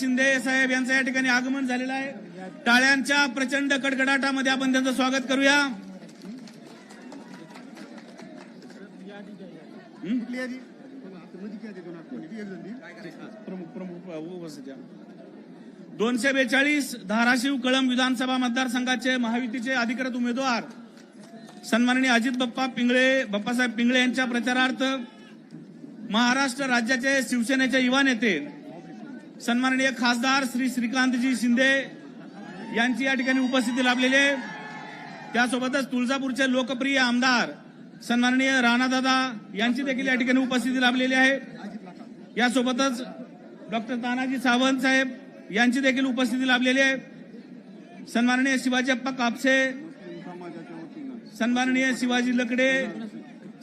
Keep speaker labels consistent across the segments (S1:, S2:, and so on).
S1: शिंदे साहेब यांचं या ठिकाणी आगमन झालेलं आहे. टाळ्यांच्या प्रचंड कडकडाटामध्ये आपण त्यांचं स्वागत करूया. दोनशे बेचाळीस धाराशिव कळंब विधानसभा मतदारसंघाचे महायुतीचे अधिकृत उमेदवार सन्माननीय अजित बाप्पा पिंगळे बाप्पासाहेब पिंगळे यांच्या प्रचारार्थ महाराष्ट्र राज्याचे शिवसेनेचे युवा नेते सन्माननीय खासदार श्री श्रीकांतजी शिंदे यांची या ठिकाणी उपस्थिती लाभलेली आहे. त्यासोबतच तुळजापूरचे लोकप्रिय आमदार सन्माननीय राणादादा यांची देखील या ठिकाणी उपस्थिती लाभलेली आहे. यासोबतच डॉक्टर तानाजी सावंत साहेब यांची देखील उपस्थिती लाभलेली आहे. सन्माननीय शिवाजीअप्पा कापसे सन्माननीय शिवाजी लकडे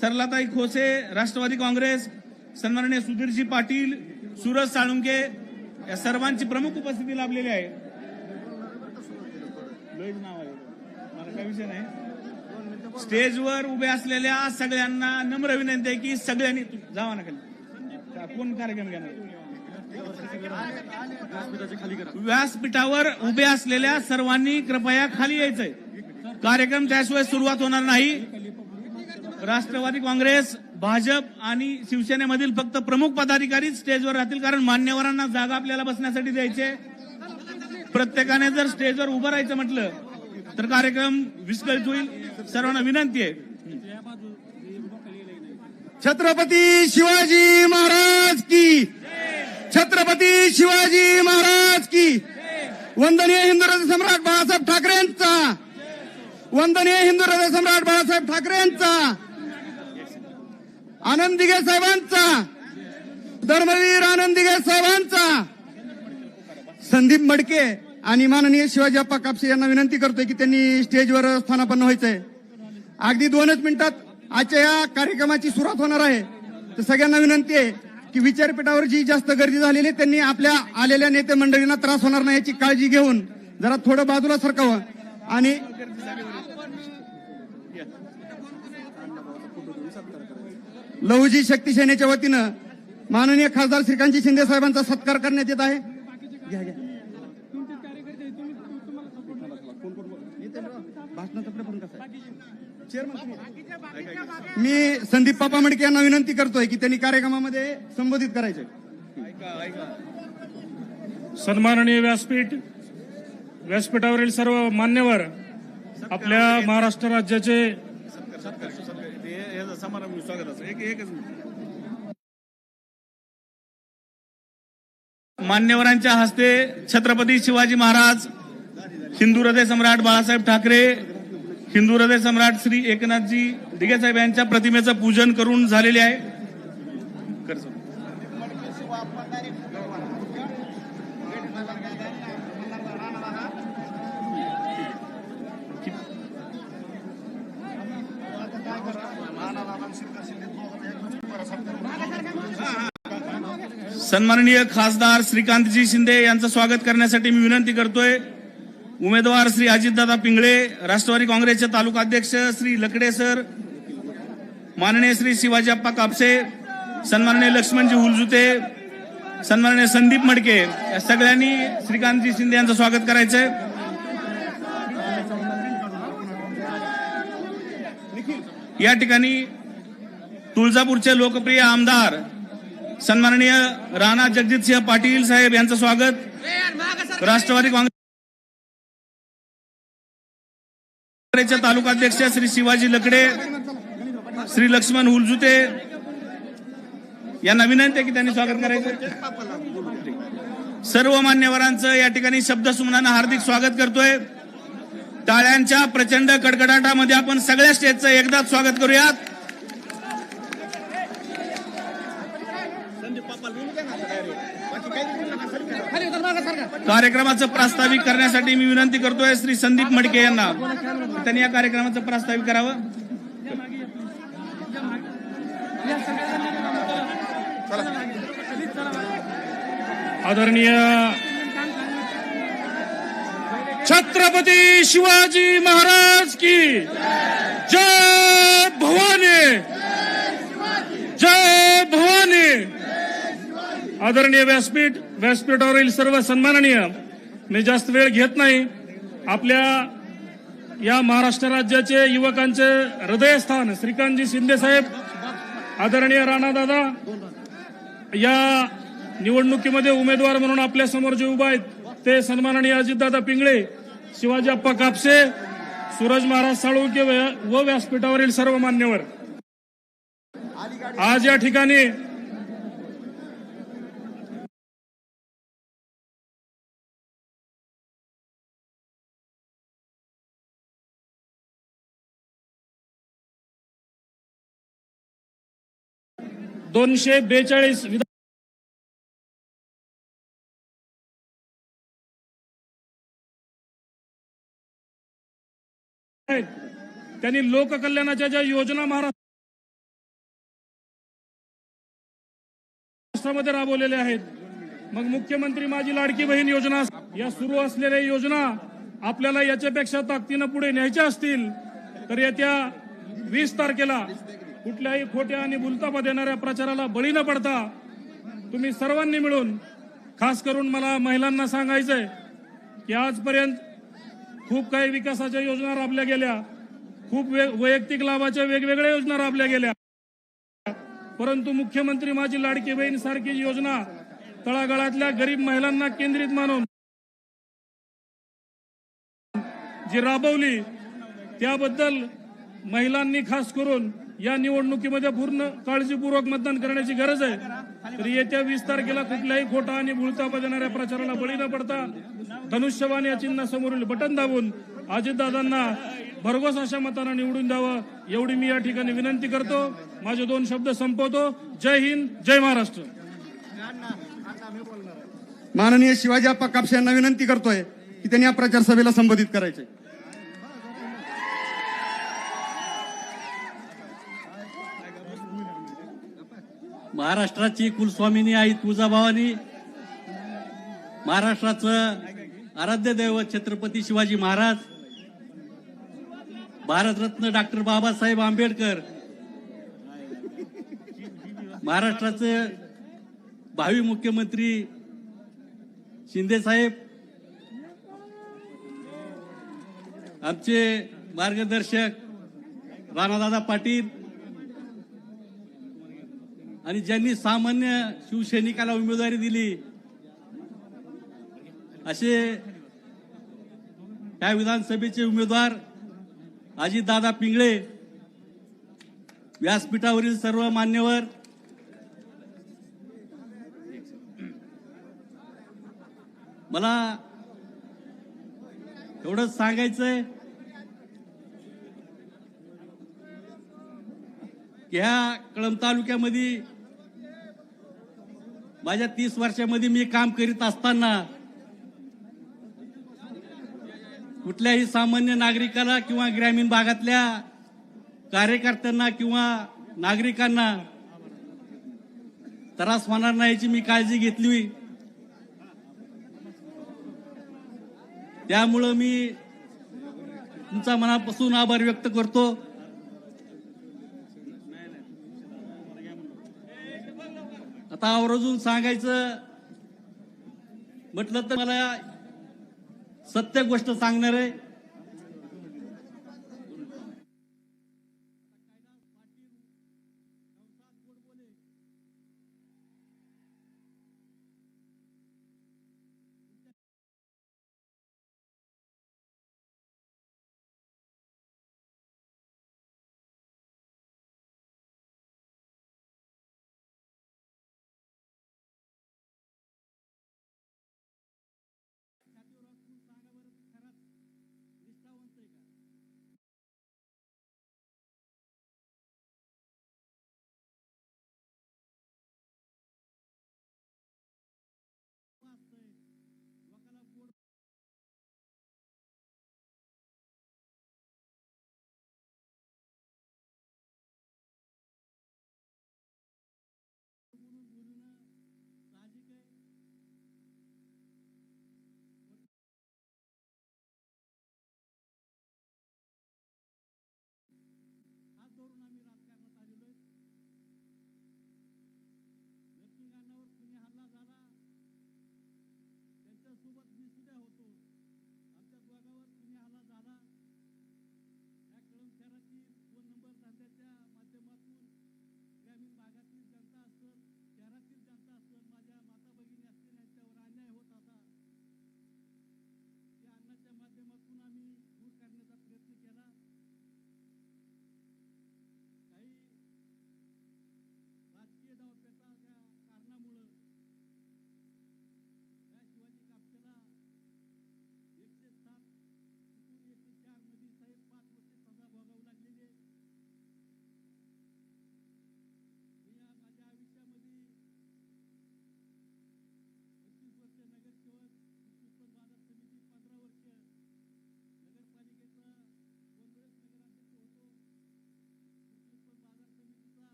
S1: सरलाताई खोसे राष्ट्रवादी काँग्रेस सन्माननीय सुधीरजी पाटील सूरज साळुंके या सर्वांची प्रमुख उपस्थिती लाभलेली आहे. लयच नाव आहे. मला काय विषय नाही. स्टेजवर उभे असलेल्या सगळ्यांना नम्र विनंती आहे की सगळ्यांनी जावा ना खाली. कोण कार्यक्रम घेणार? व्यासपीठावर उभे असलेल्या सर्वांनी कृपया खाली यायचंय. कार्यक्रम त्याशिवाय सुरुवात होणार नाही. राष्ट्रवादी काँग्रेस भाजप आणि शिवसेनेमधील फक्त प्रमुख पदाधिकारीच स्टेजवर राहतील कारण मान्यवरांना जागा आपल्याला बसण्यासाठी द्यायचे. प्रत्येकाने जर स्टेजवर उभं राहायचं म्हटलं तर कार्यक्रम विस्कळीत होईल. सर्वांना विनंती आहे.
S2: छत्रपती शिवाजी महाराज की. छत्रपती शिवाजी महाराज की. वंदनीय हिंदुराज सम्राट बाळासाहेब ठाकरेंचा. वंदनीय हिंदुराज सम्राट बाळासाहेब ठाकरेंचा. आनंद दिघे साहेबांचा. धर्मवीर आनंद दिघे साहेबांचा. संदीप मडके आणि माननीय शिवाजी अप्पा कापसे यांना विनंती करतोय की त्यांनी स्टेजवर स्थानापन्न व्हायचंय. अगदी दोनच मिनिटात आजच्या या कार्यक्रमाची सुरुवात होणार आहे. तर सगळ्यांना विनंती आहे की विचारपीठावर जी जास्त गर्दी झालेली आहे त्यांनी आपल्या आलेल्या नेते मंडळींना त्रास होणार नाही याची काळजी घेऊन जरा थोडं बाजूला सरकावं. आणि लहुजी शक्ती सेनेच्या वतीनं माननीय खासदार श्रीकांतजी शिंदे साहेबांचा सत्कार करण्यात येत आहे. घ्या घ्या. मी संदीप पापा मडके यांना विनंती करतोय की त्यांनी कार्यक्रमामध्ये संबोधित करायचे.
S3: सन्माननीय व्यासपीठ व्यासपीठावरील सर्व मान्यवर आपल्या महाराष्ट्र राज्याचे
S1: सत्कार सत्कार हे- हे समारंभ स्वागताचं एक एकच मान्यवरांच्या हस्ते छत्रपती शिवाजी महाराज हिंदू हृदय सम्राट बाळासाहेब ठाकरे हिंदू हृदय सम्राट श्री एकनाथजी दिघे साहेब यांच्या प्रतिमेचं पूजन करून झालेले आहे. सन्माननीय खासदार श्रीकांतजी शिंदे यांचं स्वागत करण्यासाठी मी विनंती करतोय. उमेदवार श्री अजितदादा पिंगळे राष्ट्रवादी काँग्रेसचे तालुकाध्यक्ष श्री लकडे सर माननीय श्री शिवाजी अप्पा कापसे सन्माननीय लक्ष्मणजी हुलजुते सन्माननीय संदीप मडके या सगळ्यांनी श्रीकांतजी शिंदे यांचं स्वागत करायचंय. या ठिकाणी तुळजापूरचे लोकप्रिय आमदार सन्माननीय राणा जगजितसिंह पाटील साहेब यांचं स्वागत. राष्ट्रवादी काँग्रेसच्या तालुकाध्यक्ष श्री शिवाजी लकडे श्री लक्ष्मण हुलजुते यांना विनंती आहे की त्यांनी स्वागत करायचं. सर्व मान्यवरांचं या ठिकाणी शब्दसुमनानं हार्दिक स्वागत करतोय. टाळ्यांच्या प्रचंड कडकडाटामध्ये आपण सगळ्या स्टेजचं एकदाच स्वागत करूयात. कार्यक्रमाचं प्रास्ताविक करण्यासाठी मी विनंती करतोय श्री संदीप मडके यांना. त्यांनी या कार्यक्रमाचं प्रास्ताविक करावं.
S3: आदरणीय छत्रपती शिवाजी महाराज की जय भवानी. जय भवानी. आदरणीय व्यासपीठ व्यासपीठावरील सर्व सन्माननीय मी जास्त वेळ घेत नाही. आपल्या या महाराष्ट्र राज्याचे युवकांचे हृदयस्थान श्रीकांतजी शिंदे साहेब आदरणीय राणादादा या निवडणुकीमध्ये उमेदवार म्हणून आपल्यासमोर जे उभा आहेत ते सन्माननीय अजितदादा पिंगळे शिवाजी अप्पा कापसे सूरज महाराज साळुंके व व व्यासपीठावरील सर्व मान्यवर. आज या ठिकाणी दोनशे बेचाळीस विधान त्यांनी लोककल्याणाच्या ज्या योजना महाराष्ट्रामध्ये राबवलेल्या आहेत. मग मुख्यमंत्री माझी लाडकी बहीण योजना या सुरू असलेल्या योजना आपल्याला याच्यापेक्षा ताकदीनं पुढे न्यायच्या असतील तर येत्या वीस तारखेला कुठल्याही खोट्या आणि भुलतापा देणाऱ्या प्रचाराला बळी न पडता तुम्ही सर्वांनी मिळून खास करून मला महिलांना सांगायचंय की आजपर्यंत खूप काही विकासाच्या योजना राबल्या गेल्या. खूप वैयक्तिक लाभाच्या वेगवेगळ्या योजना राबल्या गेल्या. परंतु मुख्यमंत्री माझी लाडकी बहीण सारखी योजना तळागाळातल्या गरीब महिलांना केंद्रित मानून जी राबवली त्याबद्दल महिलांनी खास करून या निवडणुकीमध्ये पूर्ण काळजीपूर्वक मतदान करण्याची गरज आहे. तर येत्या वीस तारखेला कुठल्याही खोटा आणि भुलतापा देणाऱ्या प्रचाराला बळी न पडता धनुष्यवान या चिन्हासमोरील बटन दाबून अजितदादांना भरघोस अशा मतानं निवडून द्यावं एवढी मी या ठिकाणी विनंती करतो. माझे दोन शब्द संपवतो. जय हिंद जय महाराष्ट्र.
S2: माननीय शिवाजी अप्पा कापसे यांना विनंती करतोय की त्यांनी या प्रचार सभेला संबोधित करायचे.
S4: महाराष्ट्राची कुलस्वामिनी आई तुळजाभवानी महाराष्ट्राचं आराध्य दैवत छत्रपती शिवाजी महाराज भारतरत्न डॉक्टर बाबासाहेब आंबेडकर महाराष्ट्राचे भावी मुख्यमंत्री शिंदे साहेब आमचे मार्गदर्शक राणादादा पाटील आणि ज्यांनी सामान्य शिवसैनिकाला उमेदवारी दिली असे त्या विधानसभेचे उमेदवार अजितदादा पिंगळे व्यासपीठावरील सर्व मान्यवर मला एवढंच सांगायचंय. ह्या कळंब तालुक्यामध्ये माझ्या तीस वर्षामध्ये मी काम करीत असताना कुठल्याही सामान्य नागरिकाला किंवा ग्रामीण भागातल्या कार्यकर्त्यांना किंवा नागरिकांना त्रास होणार नाही याची मी काळजी घेतली त्यामुळं मी तुमचा मनापासून आभार व्यक्त करतो. आता आवर्जून सांगायचं? म्हटलं तर मला सत्य गोष्ट सांगणार आहे.
S5: सोबत मी सुद्धा होतो आमच्या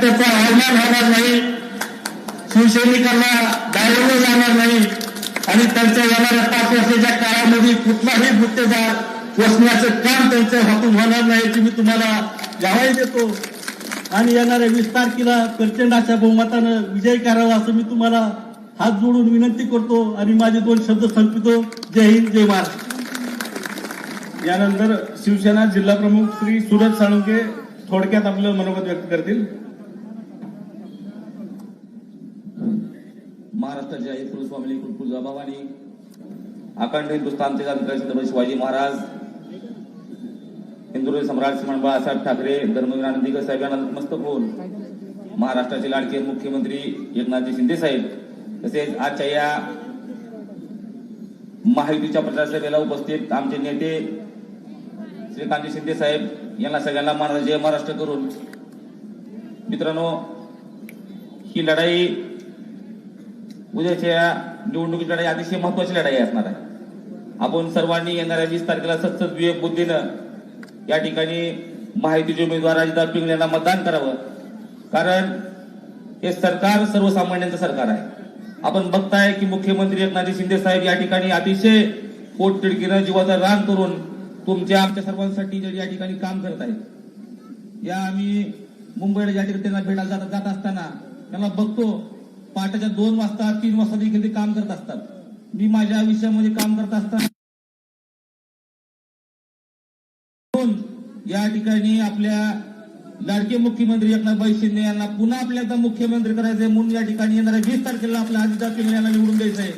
S5: त्याचा
S6: अवमान होणार नाही शिवसैनिकांना डायवलं जाणार नाही आणि त्यांच्या येणाऱ्या पाच वर्षाच्या काळामध्ये कुठलाही मुद्देदार वसण्याचं काम त्यांच्या हातून होणार नाही की मी तुम्हाला ग्वाही देतो.
S5: आणि येणाऱ्या वीस तारखेला प्रचंडाच्या बहुमतानं विजय करावा असं मी तुम्हाला हात जोडून विनंती करतो आणि माझे दोन शब्द संपितो जय हिंद जय महाराष्ट्र
S1: यानंतर शिवसेना जिल्हा प्रमुख श्री सुरज साळुंके थोडक्यात आपलं मनोगत व्यक्त करतील.
S7: महाराष्ट्राचे आई कुलस्वामिनी कुलकुल भवानी अखंड हिंदुस्थानचे छत्रपती छत्रपती शिवाजी महाराज हिंदुराज सम्राट श्रीमान बाळासाहेब ठाकरे धर्मवीर आनंदी साहेब यांना नतमस्तक होऊन महाराष्ट्राचे लाडके मुख्यमंत्री एकनाथजी शिंदे साहेब तसेच आजच्या या महायुतीच्या प्रचारसभेला उपस्थित आमचे नेते श्रीकांतजी शिंदे साहेब यांना सगळ्यांना महाराज जय महाराष्ट्र करून मित्रांनो ही लढाई उद्याच्या निवडणुकीची लढाई अतिशय महत्वाची लढाई असणार आहे. आपण सर्वांनी येणाऱ्या वीस तारखेला सतत विवेक बुद्धीनं या ठिकाणी माहितीचे उमेदवार अजितदार पिंगळे यांना मतदान करावं. कारण हे सरकार सर्वसामान्यांचं सरकार आहे. आपण बघताय की मुख्यमंत्री एकनाथ शिंदे साहेब या ठिकाणी अतिशय पोटतिडकीनं जीवाचा रान करून तुमच्या आमच्या सर्वांसाठी या ठिकाणी काम करत आहेत. या आम्ही मुंबईला ज्या ठिकाणी त्यांना भेटायला जात असताना त्यांना बघतो पहाटेच्या दोन वाजता तीन वाजता देखील ते काम करत असतात. मी माझ्या आयुष्यामध्ये काम करत असताना या ठिकाणी आपल्या लाडके मुख्यमंत्री एकनाथभाई शिंदे यांना पुन्हा आपल्याला मुख्यमंत्री करायचंय म्हणून या ठिकाणी येणाऱ्या वीस तारखेला आपल्या अजितदार पिंगळे यांना निवडून द्यायचंय.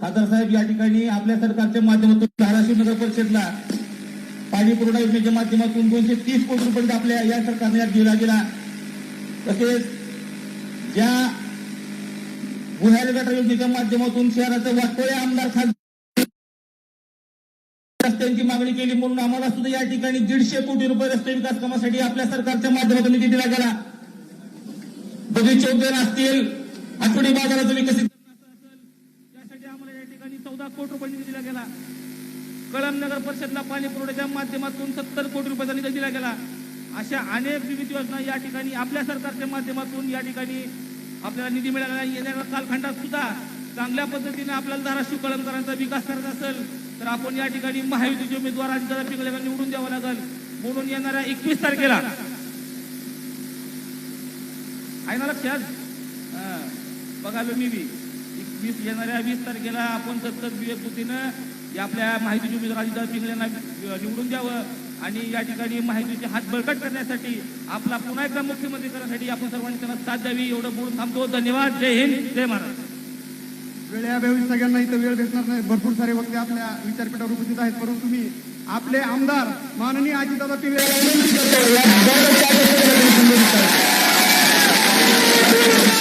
S7: खासदार साहेब या ठिकाणी आपल्या सरकारच्या माध्यमातून धाराशिव नगर परिषदला पाणी पुरवठा योजनेच्या माध्यमातून दोनशे तीस कोटी रुपये आपल्या या सरकारने यात दिला गेला. तसेच ज्या गुन्हेगार गटार योजनेच्या माध्यमातून शहराचे वाटोळे आमदार खासदार रस्त्यांची मागणी केली म्हणून आम्हाला सुद्धा या ठिकाणी दीडशे कोटी रुपये रस्ते विकास कामासाठी आपल्या सरकारच्या माध्यमातून निधी दिला गेला. बगीचे उद्यान असतील आठवडी बाजाराचं विकसित
S8: यासाठी आम्हाला या ठिकाणी चौदा कोटी रुपये निधी दिला गेला. कळम नगर परिषदला पाणी पुरवठ्याच्या माध्यमातून सत्तर कोटी रुपयाचा निधी दिला गेला. अशा अनेक विविध योजना या ठिकाणी आपल्या सरकारच्या माध्यमातून या ठिकाणी आपल्याला निधी मिळाला येणाऱ्या कालखंडात सुद्धा चांगल्या पद्धतीने आपल्याला धाराशिव कळमकरांचा विकास करायचा असेल तर आपण या ठिकाणी महायुतीचे उमेदवार अजितदादा पिंगळे निवडून द्यावं लागेल. म्हणून येणाऱ्या एकवीस तारखेला आहे ना लक्षात? बघा बघालो मी बी. वीस येणाऱ्या वीस तारखेला आपण सतत विवेकबुद्धीनं या आपल्या माहितीचे उमेदवार अजितदादा पिंगल्यांना निवडून द्यावं. आणि या ठिकाणी माहितीचे हात बळकट करण्यासाठी आपला पुन्हा एकदा मुख्यमंत्री करण्यासाठी आपण सर्वांनी त्यांना साथ द्यावी एवढं बोलून थांबतो. धन्यवाद. जय हिंद. जय महाराष्ट्र.
S6: वेळी सगळ्यांना इथं वेळ भेटणार नाही. भरपूर सारे वक्ते आपल्या विचारपीठावर उपस्थित आहेत. परंतु मी आपले आमदार माननीय अजितदादा पिंगळे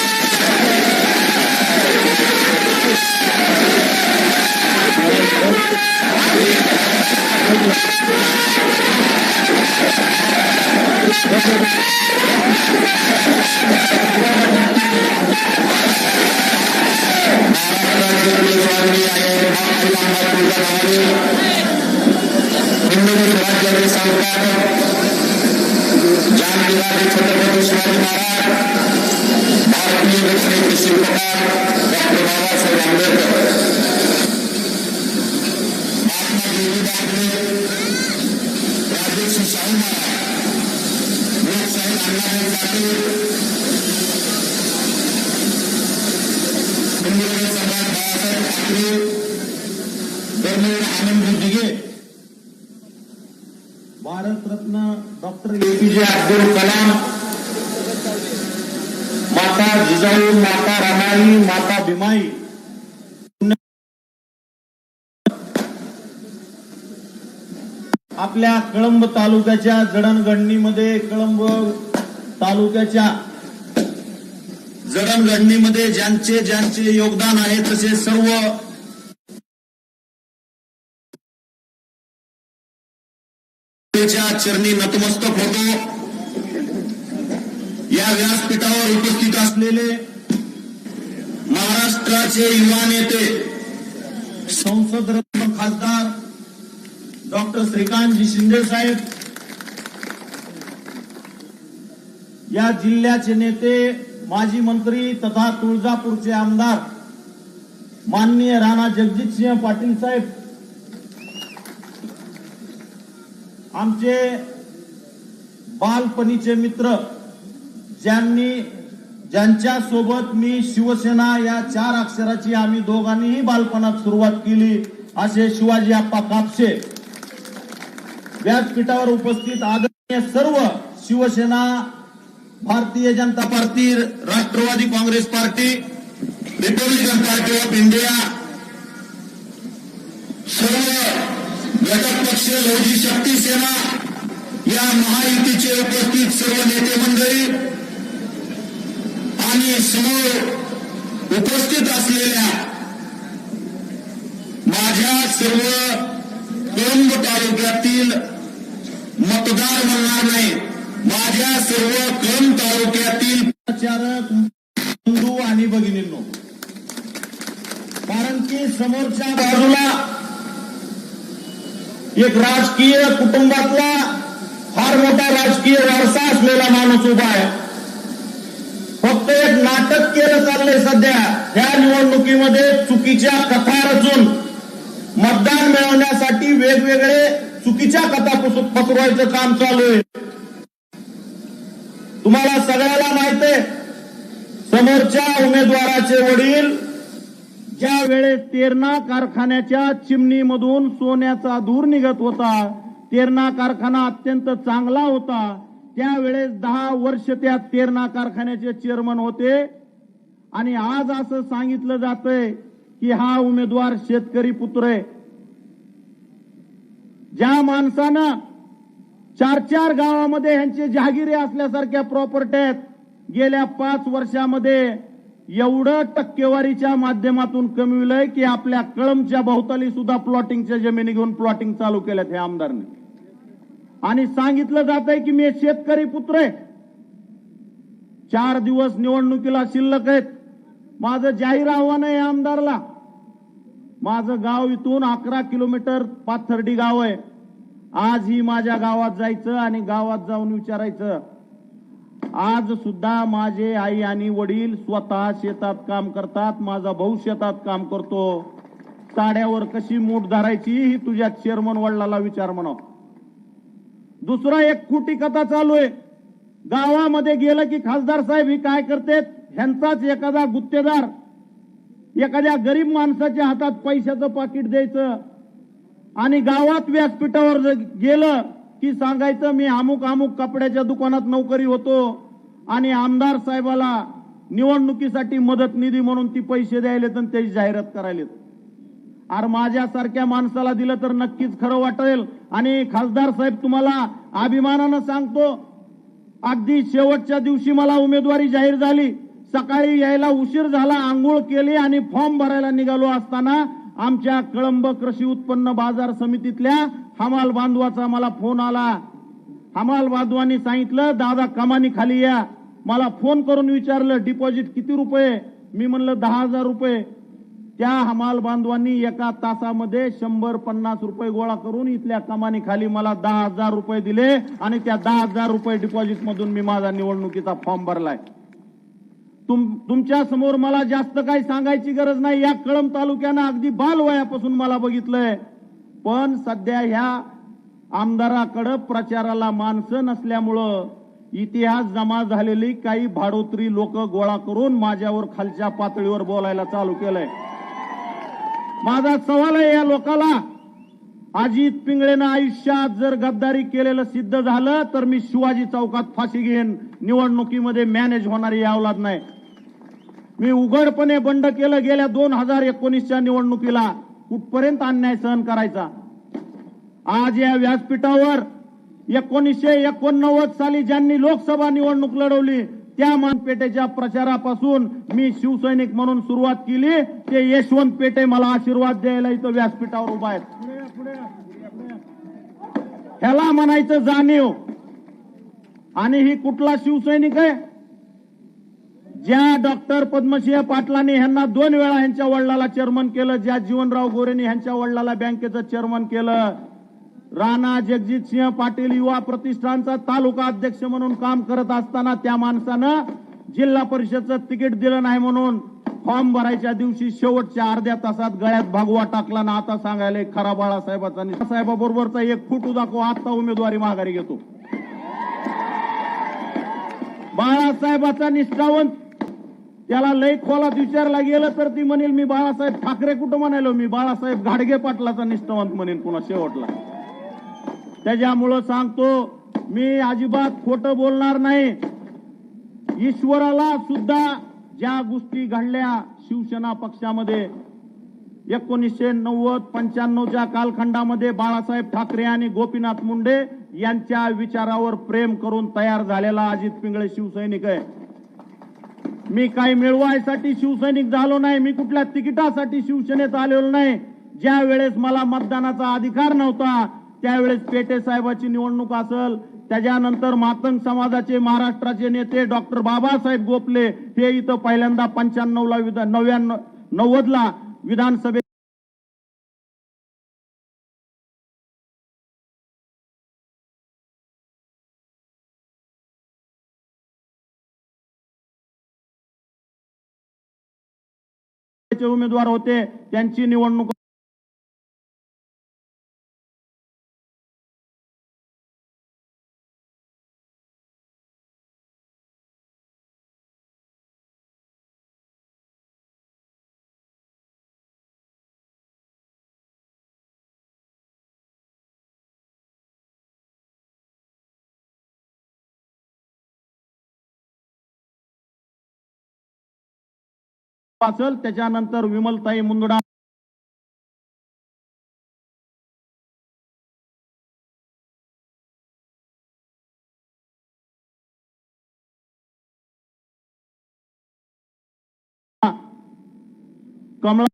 S9: जिजाऊ माता रमाई माता भीमाई. आपल्या कळंब तालुक्याच्या जडणघडणीमध्ये कळंब तालुक्याच्या जडणघडणीमध्ये ज्यांचे ज्यांचे योगदान आहे तसे सर्व चरणी नतमस्तक होतो. या व्यासपीठावर उपस्थित असलेले महाराष्ट्राचे युवा नेते संसद खासदार डॉक्टर श्रीकांतजी शिंदे साहेब या जिल्ह्याचे नेते माजी मंत्री तथा तुळजापूरचे आमदार माननीय राणा जगजितसिंह पाटील साहेब आमचे बालपणीचे मित्र ज्यांनी ज्यांच्या सोबत मी शिवसेना या चार अक्षराची आम्ही दोघांनीही बालपणात सुरुवात केली असे शिवाजी आप्पा कापसे. व्यासपीठावर उपस्थित आदरणीय सर्व Shiv Sena Bharatiya Janata Party Rashtrawadi Congress Party Republican Party of India सर्व घटक पक्ष लौजी शक्ती सेना या महायुतीचे उपस्थित सर्व नेते मंडळी आणि समोर उपस्थित असलेल्या माझ्या सर्व कोंब तालुक्यातील मतदार म्हणणार नाही माझ्या सर्व कळंब तालुक्यातील बंधू आणि भगिनींनो कारण की समोरच्या बाजूला एक राजकीय कुटुंबातला फार मोठा राजकीय वारसा असलेला माणूस उभा आहे. फक्त एक नाटक केलं चाललंय सध्या. या निवडणुकीमध्ये चुकीच्या कथा रचून
S6: मतदान मिळवण्यासाठी वेगवेगळे चुकीच्या कथा पसरवायचं काम चालू आहे. तुम्हाला सगळ्याला माहीत आहे समोरच्या उमेदवाराचे वडील
S9: ज्या वेळेस तेरणा कारखान्याच्या चिमणीमधून सोन्याचा धूर निघत होता तेरणा कारखाना अत्यंत चांगला होता त्यावेळेस दहा वर्ष त्या तेरणा कारखान्याचे चेअरमन होते. आणि आज असं सांगितलं जातंय की हा उमेदवार शेतकरी पुत्र आहे. ज्या माणसानं चार चार गावामध्ये ह्यांचे जहागिरी असल्यासारख्या प्रॉपर्टी आहेत गेल्या पाच वर्षामध्ये एवढं टक्केवारीच्या माध्यमातून कमविलंय की आपल्या कळमच्या भोवताली सुद्धा प्लॉटिंगच्या जमिनी घेऊन प्लॉटिंग चालू केल्यात हे आमदारने. आणि सांगितलं जात आहे की मी शेतकरी पुत्र आहे. चार दिवस निवडणुकीला शिल्लक आहेत. माझं जाहीर आव्हान आहे आमदारला. माझं गाव इथून अकरा किलोमीटर पाथर्डी गाव आहे. आज ही माझ्या गावात जायचं आणि गावात जाऊन विचारायचं. आज सुद्धा माझे आई आणि वडील स्वतः शेतात काम करतात माझा भाऊ शेतात काम करतो. साड्यावर कशी मूठ धरायची ही तुझ्या चेअरमन वडिलाला विचार म्हणाव. दुसरा एक खोटी कथा चालू आहे. गावामध्ये गेलं की खासदार साहेब ही काय करतेत? ह्यांचाच एखादा गुत्तेदार एखाद्या गरीब माणसाच्या हातात पैशाचं पाकिट द्यायचं आणि गावात व्यासपीठावर गेलं की सांगायचं मी अमुक अमुक कपड्याच्या दुकानात नोकरी होतो आणि आमदार साहेबाला निवडणुकीसाठी मदत निधी म्हणून ती पैसे द्यायलेत आणि त्याची जाहिरात करायलेत. अरे माझ्यासारख्या माणसाला दिलं तर नक्कीच खरं वाटेल. आणि खासदार साहेब तुम्हाला अभिमानानं सांगतो अगदी शेवटच्या दिवशी मला उमेदवारी जाहीर झाली. सकाळी यायला उशीर झाला आंघोळ केली आणि फॉर्म भरायला निघालो असताना आमच्या कळंब कृषी उत्पन्न बाजार समितीतल्या हमाल बांधवाचा मला फोन आला. हमाल बांधवांनी सांगितलं दादा कमानी खाली या. मला फोन करून विचारलं डिपॉझिट किती रुपये? मी म्हणलं दहा हजार रुपये. त्या हमाल बांधवांनी एका तासामध्ये शंभर पन्नास रुपये गोळा करून इथल्या कमानी खाली मला दहा हजार रुपये दिले आणि त्या दहा हजार रुपये डिपॉझिट मधून मी माझा निवडणुकीचा फॉर्म भरलाय. तुम तुमच्यासमोर मला जास्त काही सांगायची गरज नाही. या कळम तालुक्यानं अगदी बालवयापासून मला बघितलंय. पण सध्या ह्या आमदाराकडं प्रचाराला माणसं नसल्यामुळं इतिहास जमा झालेली काही भाडोत्री लोक गोळा करून माझ्यावर खालच्या पातळीवर बोलायला चालू केलंय. माझा सवाल आहे या लोकाला. अजित पिंगळेनं आयुष्यात जर गद्दारी केलेलं सिद्ध झालं तर मी शिवाजी चौकात फाशी घेईन. निवडणुकीमध्ये मॅनेज होणारी अवलाद नाही. मी उघडपणे बंड केलं गेल्या दोन हजार एकोणीसच्या निवडणुकीला. कुठपर्यंत अन्याय सहन करायचा? आज या व्यासपीठावर एकोणीसशे एकोणनव्वद साली ज्यांनी लोकसभा निवडणूक लढवली त्या मानपेठेच्या प्रचारापासून मी शिवसैनिक म्हणून सुरुवात केली. ते यशवंत पेटे मला आशीर्वाद द्यायला इथं व्यासपीठावर उभा आहेत. ह्याला म्हणायचं जाणीव. आणि ही कुठला शिवसैनिक आहे? ज्या डॉक्टर पद्मसिंह पाटलांनी ह्यांना दोन वेळा ह्यांच्या वडिलाला चेअरमन केलं ज्या जीवनराव गोरेनी ह्यांच्या वडिलाला बँकेचं चेअरमन केलं राणा जगजित सिंह पाटील युवा प्रतिष्ठानचा तालुका अध्यक्ष म्हणून काम करत असताना त्या माणसानं जिल्हा परिषदचं तिकीट दिलं नाही म्हणून फॉर्म भरायच्या दिवशी शेवटच्या अर्ध्या तासात गळ्यात भागवा टाकला ना आता सांगायला खरा बाळासाहेबाचा नि- साहेबाबरोबरचा एक फुटू दाखव आता उमेदवारी माघारी घेतो. बाळासाहेबाचा निष्ठावंत. त्याला लय खोलात विचारला गेलं तर ती म्हणेल मी बाळासाहेब ठाकरे कुठं म्हणालो? मी बाळासाहेब घाडगे पाटलाचा निष्ठावंत म्हणेन पुन्हा शेवटला. त्याच्यामुळं सांगतो मी अजिबात खोटं बोलणार नाही. ईश्वराला सुद्धा ज्या गोष्टी घडल्या शिवसेना पक्षामध्ये एकोणीसशे नव्वद पंच्याण्णवच्या कालखंडामध्ये बाळासाहेब ठाकरे आणि गोपीनाथ मुंडे यांच्या विचारावर प्रेम करून तयार झालेला अजित पिंगळे शिवसैनिक आहे. मी काही मिळवायसाठी शिवसैनिक झालो नाही मी कुठल्या तिकिटासाठी शिवसेनेत आलेलो नाही. ज्या वेळेस मला मतदानाचा अधिकार नव्हता त्यावेळेस पेटे साहेबाची निवडणूक असल त्याच्यानंतर मातंग समाजाचे महाराष्ट्राचे नेते डॉक्टर बाबासाहेब गोपले हे इथं पहिल्यांदा पंच्याण्णवला विधान नव्याण्णव नव्वदला विधानसभेत उमेदवार होते त्यांची निवडणूक वाचल त्याच्यानंतर विमलताई मुंदडा. कमला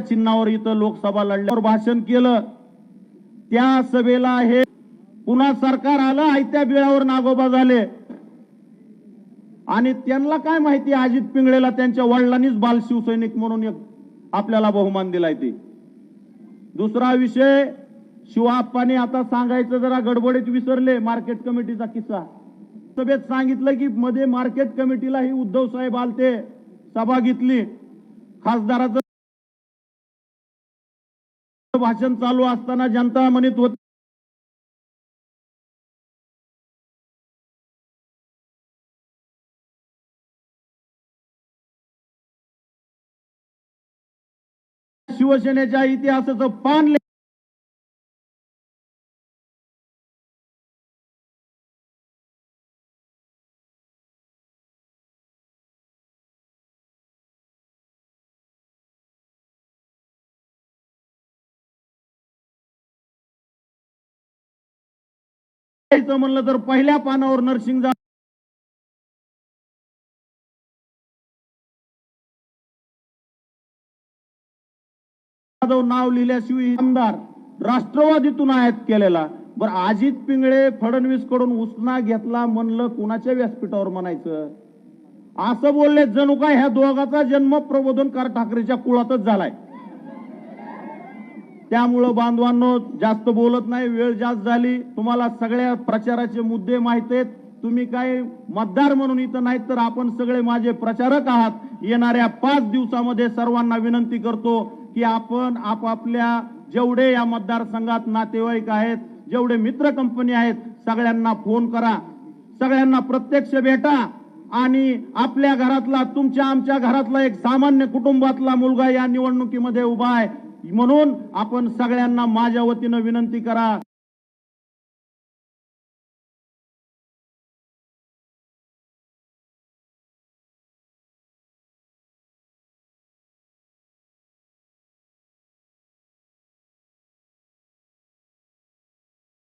S9: चिन्हावर इथं लोकसभा लढल्यावर भाषण केलं. त्या सभेला हे पुन्हा सरकार आलं आयत्या बिळावर नागोबा झाले. आणि त्यांना काय माहिती अजित पिंगळेला त्यांच्या वडिलांनीच बाल शिवसैनिक म्हणून एक आपल्याला बहुमान दिलाय ते. दुसरा विषय शिवाप्पाने आता सांगायचं जरा गडबडीत विसरले मार्केट कमिटीचा किस्सा. सभेत सांगितलं की मध्ये मार्केट कमिटीला ही उद्धव साहेब आलते सभा घेतली. खासदाराचं भाषण चालू असताना जनता म्हणत होती शिवसेनेच्या इतिहासाचं पान म्हणलं तर पहिल्या पानावर नरसिंग जा जाधव नाव लिहिल्याशिवाय आमदार राष्ट्रवादीतून आयात केलेला. बरं अजित पिंगळे फडणवीसकडून उसना घेतला म्हणलं कुणाच्या व्यासपीठावर म्हणायचं? असं बोलले जणू काय ह्या दोघाचा जन्म प्रबोधनकार ठाकरेच्या कुळातच झालाय. त्यामुळं बांधवांनो जास्त बोलत नाही वेळ जास्त झाली. तुम्हाला सगळ्या प्रचाराचे मुद्दे माहीत आहेत. तुम्ही काही मतदार म्हणून इथं नाहीत तर आपण सगळे माझे प्रचारक आहात. येणाऱ्या पाच दिवसामध्ये सर्वांना विनंती करतो की आपण आपापल्या जेवढे या मतदारसंघात नातेवाईक आहेत जेवढे मित्र कंपनी आहेत सगळ्यांना फोन करा. सगळ्यांना प्रत्यक्ष भेटा. आणि आपल्या घरातला तुमच्या आमच्या घरातला एक सामान्य कुटुंबातला मुलगा या निवडणुकीमध्ये उभा आहे. म्हणून आपण सगळ्यांना माझ्या वतीनं विनंती करा.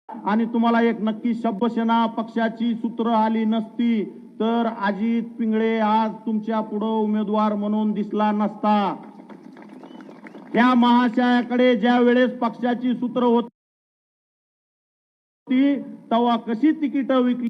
S9: आणि तुम्हाला एक नक्की शब्दसेना पक्षाची सूत्र आली नसती तर अजित पिंगळे आज तुमच्या पुढं उमेदवार म्हणून दिसला नसता. या महाशयाकडे ज्या वेळेस पक्षाची सूत्र होती तेव्हा कशी तिकीट विकली?